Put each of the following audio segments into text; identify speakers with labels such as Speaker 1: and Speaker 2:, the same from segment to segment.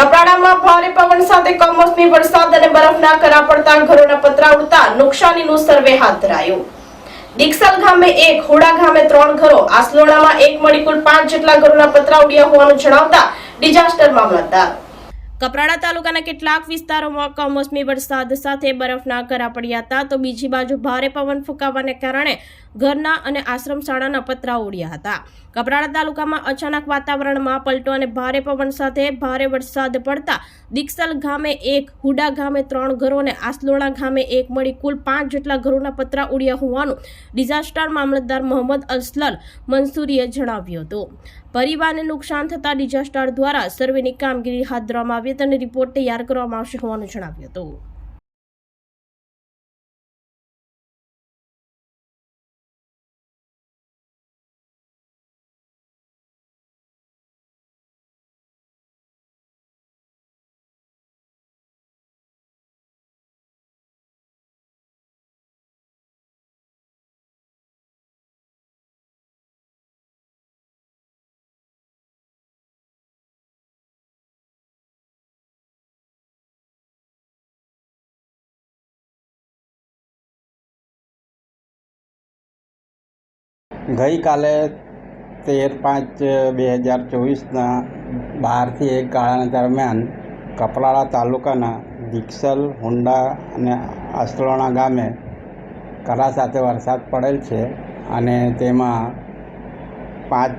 Speaker 1: કપરાડામાં ભારે પવન સાથે કમોસમી વરસાદ અને બરફના કરા પડતા ઘરોના પતરા ઉડતા નુકસાનીનું સર્વે હાથ ધરાયું. દીક્ષલ ગામે એક, હોડા ગામે ત્રણ ઘરો આસલોણામાં એક મળી કુલ પાંચ જેટલા ઘરોના પતરા ઉડ્યા હોવાનું જણાવતા ડિઝાસ્ટર મામલતદાર કપરાડા તાલુકાના કેટલાક વિસ્તારોમાં કમોસમી વરસાદ સાથે બરફના કરા પડ્યા હતા. તો બીજી બાજુ ભારે પવન ફૂંકાવાને કારણે ઘરના અને આશ્રમ શાળાના પતરા ઉડ્યા હતા. કપરાડા તાલુકામાં અચાનક વાતાવરણમાં પલટો અને ભારે પવન સાથે ભારે વરસાદ પડતા દીક્ષલ ગામે એક, હુડા ગામે ત્રણ ઘરો અને આસલોણા ગામે એક મળી કુલ પાંચ જેટલા ઘરોના પતરા ઉડ્યા હોવાનું ડિઝાસ્ટર મામલતદાર મોહમ્મદ અસલલ મંસૂરીએ જણાવ્યું હતું. પરિવારને નુકસાન થતા ડિઝાસ્ટર દ્વારા સર્વેની કામગીરી હાથ ધરવામાં આવી હતી અને રિપોર્ટ તૈયાર કરવામાં આવશે હોવાનું જણાવ્યું હતું.
Speaker 2: ગઈકાલે તેર પાંચ બે હજાર ચોવીસના બહારથી એક ગાળાના દરમિયાન કપરાળા તાલુકાના દીક્ષલ હુંડા અને આસલોણા ગામે કરા સાથે વરસાદ પડેલ છે અને તેમાં પાંચ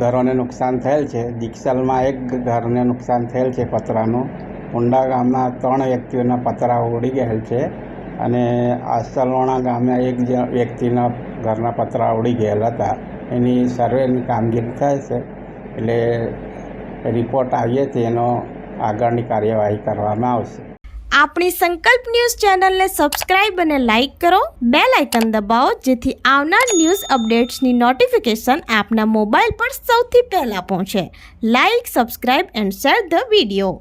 Speaker 2: ઘરોને નુકસાન થયેલ છે. દીક્ષલમાં એક ઘરને નુકસાન થયેલ છે પતરાનું. હુંડા ગામના ત્રણ વ્યક્તિઓના પતરા ઉડી ગયેલ છે અને આસલોણા ગામે એક વ્યક્તિના ઘરના પતરા ઉડી ગયેલા હતા. એની સર્વેની કામગીરી થાય છે. એટલે રિપોર્ટ આવીએ તો એનો આગળની કાર્યવાહી કરવામાં આવશે.
Speaker 3: આપણી સંકલ્પ ન્યૂઝ ચેનલને સબસ્ક્રાઇબ અને લાઇક કરો. બે લાઇકન દબાવો, જેથી આવનાર ન્યૂઝ અપડેટ્સની નોટિફિકેશન આપના મોબાઈલ પર સૌથી પહેલા પહોંચે. Like subscribe and share the video